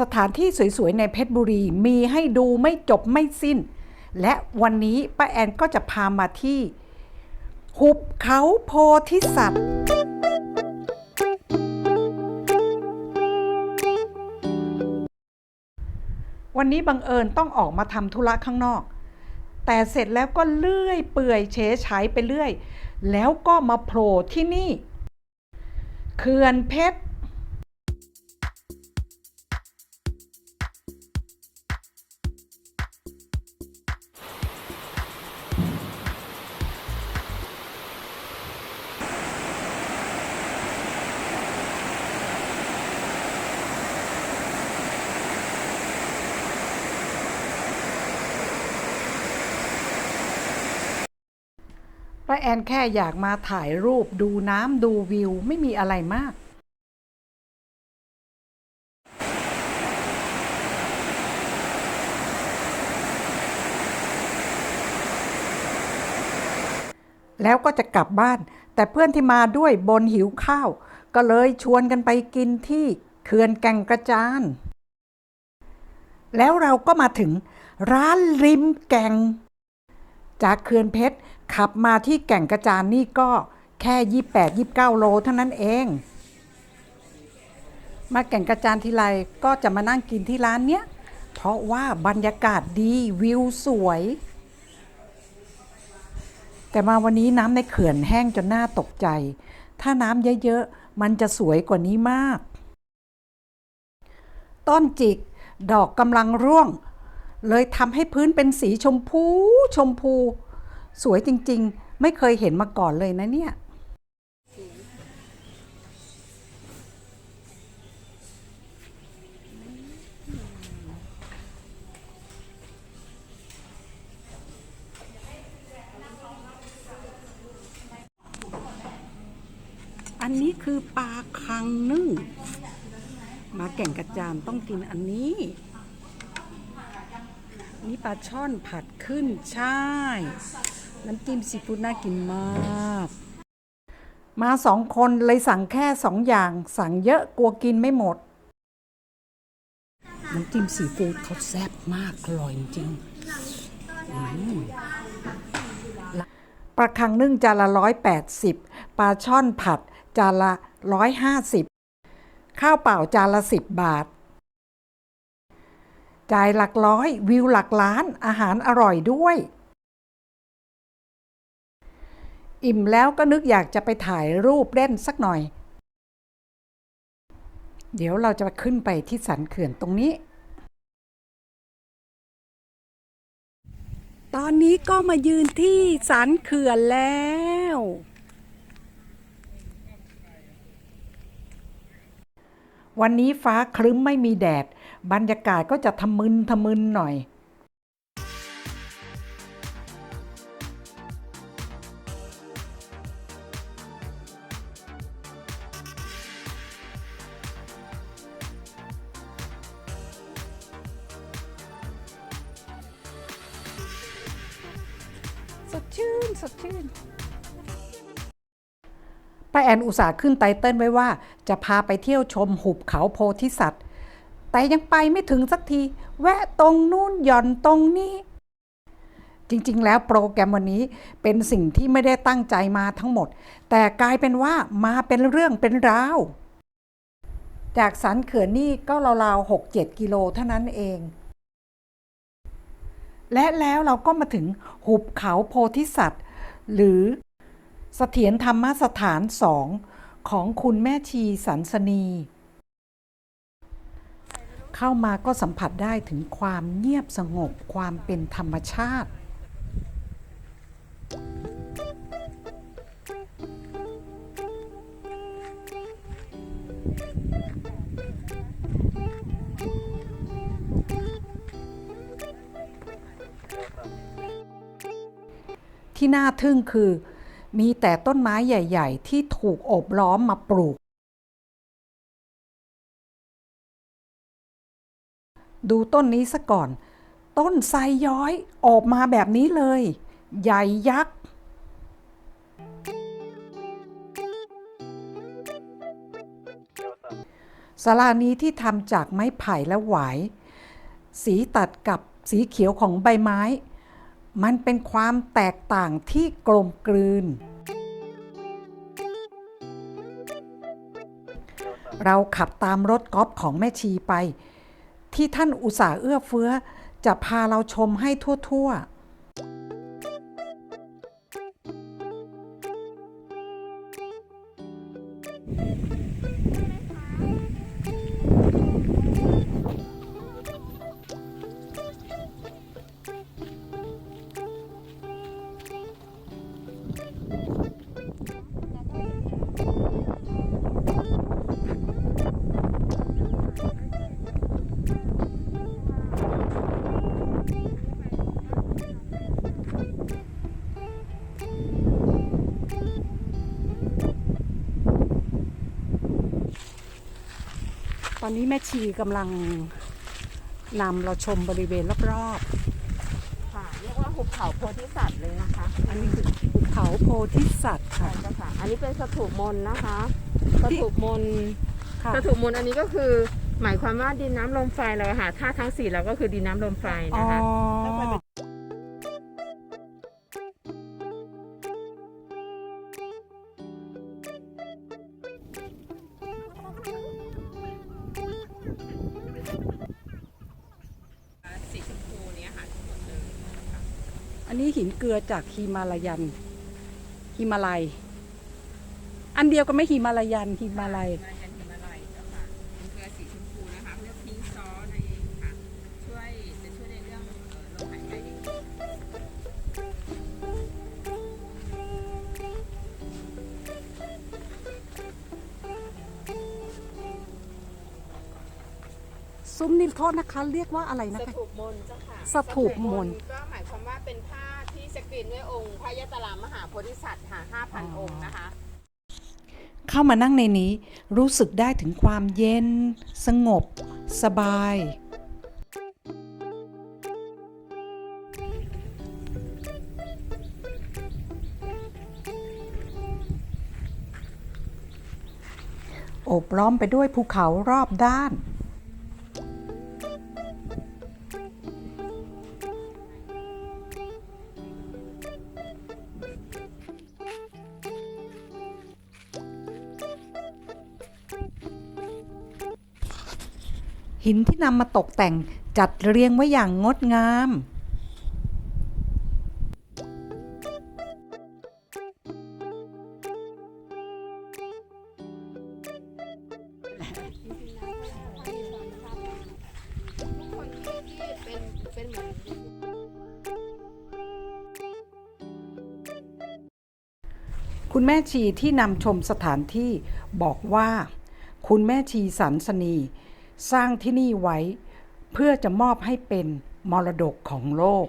สถานที่สวยๆ ในเพชรบุรีมีให้ดูไม่จบไม่สิ้น และวันนี้ป้าแอนก็จะพามาที่ หุบเขาโพธิสัตว์ วันนี้บังเอิญต้องออกมาทำธุระข้างนอก แต่เสร็จแล้วก็เลื่อยเปื่อยเฉยฉายไปเรื่อย แล้วก็มาโผล่ที่นี่เขื่อนเพชร ป้าแอนแค่อยากมาถ่ายรูปดูน้ำดูวิว ไม่มีอะไรมาก แล้วก็จะกลับบ้าน แต่เพื่อนที่มาด้วยบนหิวข้าว ก็เลยชวนกันไปกินที่เขื่อนแก่งกระจาน แล้วเราก็มาถึงร้านริมแก่ง จากเขื่อนเพชร ขับมาที่แก่งกระจานนี่ก็แค่ 28 29 โลเท่านั้นเอง มาแก่งกระจานทีไรก็จะมานั่งกินที่ร้านเนี้ย เพราะว่าบรรยากาศดีวิวสวย แต่มาวันนี้น้ำในเขื่อนแห้งจนหน่าตกใจ ถ้าน้ำเยอะๆ มันจะสวยกว่านี้มาก ต้นจิกดอกกำลังร่วง เลยทำให้พื้นเป็นสีชมพูชมพู สวยจริง ๆ ไม่เคยเห็นมาก่อนเลยนะเนี่ยอันนี้คือปลาคังนึ่ง มาแก่งกระจานต้องกินอันนี้ นี่ปลาช่อนผัดขึ้นใช่ น้ำจิ้มซีฟู้ดน่ากินมาก มาสองคนเลยสั่งแค่สองอย่าง สั่งเยอะกลัวกินไม่หมด น้ำจิ้มซีฟู้ดเขาแซ่บมากอร่อยจริงปลาคังนึ่งจานละร้อยแปดสิบปลาช่อนผัดจานละร้อยห้าสิบข้าวเปล่าจานละสิบบาท จ่ายหลักร้อยวิวหลักล้านอาหารอร่อยด้วย อิ่มแล้วก็นึกอยากจะไปถ่ายรูปเล่นสักหน่อย เดี๋ยวเราจะขึ้นไปที่สันเขื่อนตรงนี้ ตอนนี้ก็มายืนที่สันเขื่อนแล้ว วันนี้ฟ้าครึ้มไม่มีแดด บรรยากาศก็จะทะมึนทะมึนหน่อย ชื่น สดชื่นป้าแอนอุตส่าห์ขึ้นไตเติ้ลไว้ว่า จะพาไปเที่ยวชมหุบเขาโพธิสัตว์ แต่ยังไปไม่ถึงสักที แวะตรงนู่นหย่อนตรงนี้ จริงๆ แล้วโปรแกรมวันนี้เป็นสิ่งที่ไม่ได้ตั้งใจมาทั้งหมด แต่กลายเป็นว่ามาเป็นเรื่องเป็นราว จากสันเขื่อนนี่ก็ราวๆ6 7กิโลเท่านั้นเอง และแล้วเราก็มาถึงหุบเขาโพธิสัตว์ หรือเสถียรธรรมสถานสองของคุณแม่ชีสันสนี เข้ามาก็สัมผัสได้ถึงความเงียบสงบความเป็นธรรมชาติ ที่น่าทึ่งคือ มีแต่ต้นไม้ใหญ่ ๆ ที่ถูกโอบล้อมมาปลูก ดูต้นนี้ซะก่อน ต้นไทรย้อยออกมาแบบนี้เลย ใหญ่ยักษ์ศาลานี้ที่ทำจากไม้ไผ่และหวาย สีตัดกับสีเขียวของใบไม้ มันเป็นความแตกต่างที่กลมกลืน เราขับตามรถกอล์ฟของแม่ชีไป ที่ท่านอุตส่าห์เอื้อเฟื้อ จะพาเราชมให้ทั่ว ๆ อนนี้แม่ชีกำลังนำเราชมบริเวณรอบค่ะเรียกว่าหุบเขาโพธิสัตว์เลยนะคะๆ อันนี้คือภูเขาโพธิสัตว์ใช่ค่ะเจ้าค่ะ อันนี้เป็นสถูปมนต์นะคะสถูปมนต์ค่ะ สถูปมนต์อันนี้ก็คือ หมายความว่าดินน้ำลมไฟเราอะค่ะธาตุทั้งสี่เราก็คือดินน้ำลมไฟอ๋อนะคะสี อันนี้หินเกลือจากฮิมาลายันฮิมาลัย อันเดียวกันไหม่ฮิมาลายันฮิมาลัย มายันหิมาลัยเจ้าค่ะเป็นเกลือสีชมพูนะคะเรียกพิงซอนั่นเองค่ะ ช่วยจะช่วยในเรื่องเอ่อลมหายใจได้ดีซุ้มนี่โทษนะคะ เรียกว่าอะไรนะสคะ ถูปมนต์เจ้าค่ะสถูปมนต์ก็หมายความว่า เป็นผ้าที่สกรีนด้วยองค์พระยตรามหาโพธิสัตว์ค่ะ5,000 องค์นะคะ เข้ามานั่งในนี้รู้สึกได้ถึงความเย็น สงบ สบาย โอบล้อมไปด้วยภูเขารอบด้าน หินที่นำมาตกแต่งจัดเรียงไว้อย่างงดงาม คุณแม่ชีที่นำชมสถานที่บอกว่า คุณแม่ชีสันสนี สร้างที่นี่ไว้ เพื่อจะมอบให้เป็นมรดกของโลก